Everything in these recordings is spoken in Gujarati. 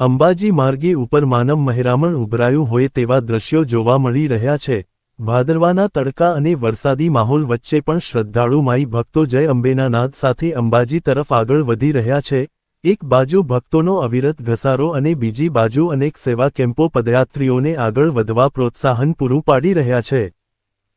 અંબાજી માર્ગે ઉપર માનવ મહેરામણ ઉભરાયું હોય તેવા દ્રશ્યો જોવા મળી રહ્યા છે. ભાદરવાના તડકા અને વરસાદી માહોલ વચ્ચે પણ શ્રદ્ધાળુ માઈ ભક્તો જય અંબેના નાદ સાથે અંબાજી તરફ આગળ વધી રહ્યા છે. એક બાજુ ભક્તોનો અવિરત ઘસારો અને બીજી બાજુ અનેક સેવા કેમ્પો પદયાત્રીઓને આગળ વધવા પ્રોત્સાહન પૂરું પાડી રહ્યા છે.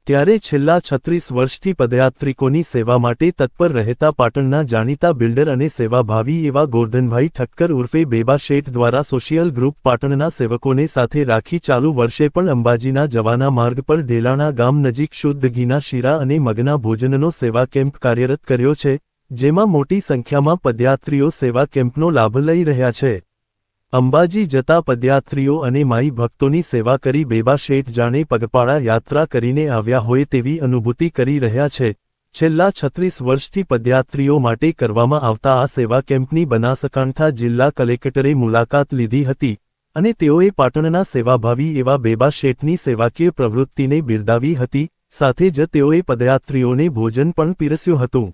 ત્યારે છેલ્લા છત્રીસ વર્ષથી પદયાત્રિકોની સેવા માટે તત્પર રહેતા પાટણના જાણીતા બિલ્ડર અને સેવાભાવી એવા ગોરધનભાઈ ઠક્કર ઉર્ફે બેબા શેઠ દ્વારા સોશિયલ ગ્રુપ પાટણના સેવકોને સાથે રાખી ચાલુ વર્ષે પણ અંબાજીના જવાના માર્ગ પર ઢેલાણા ગામ નજીક શુદ્ધ ઘીના શીરા અને મગના ભોજનનો સેવા કેમ્પ કાર્યરત કર્યો છે, જેમાં મોટી સંખ્યામાં પદયાત્રીઓ સેવા કેમ્પનો લાભ લઈ રહ્યા છે. અંબાજી જતા પદયાત્રીઓ અને માઈ ભક્તોની સેવા કરી બેબા શેઠ જાણે પગપાળા યાત્રા કરીને આવ્યા હોય તેવી અનુભૂતિ કરી રહ્યા છે. છેલ્લા છત્રીસ વર્ષથી પદયાત્રીઓ માટે કરવામાં આવતા આ સેવા કેમ્પની બનાસકાંઠા જિલ્લા કલેક્ટરે મુલાકાત લીધી હતી અને તેઓએ પાટણના સેવાભાવી એવા બેબા શેઠની સેવાકીય પ્રવૃત્તિને બિરદાવી હતી. સાથે જ તેઓએ પદયાત્રીઓને ભોજન પણ પીરસ્યું હતું.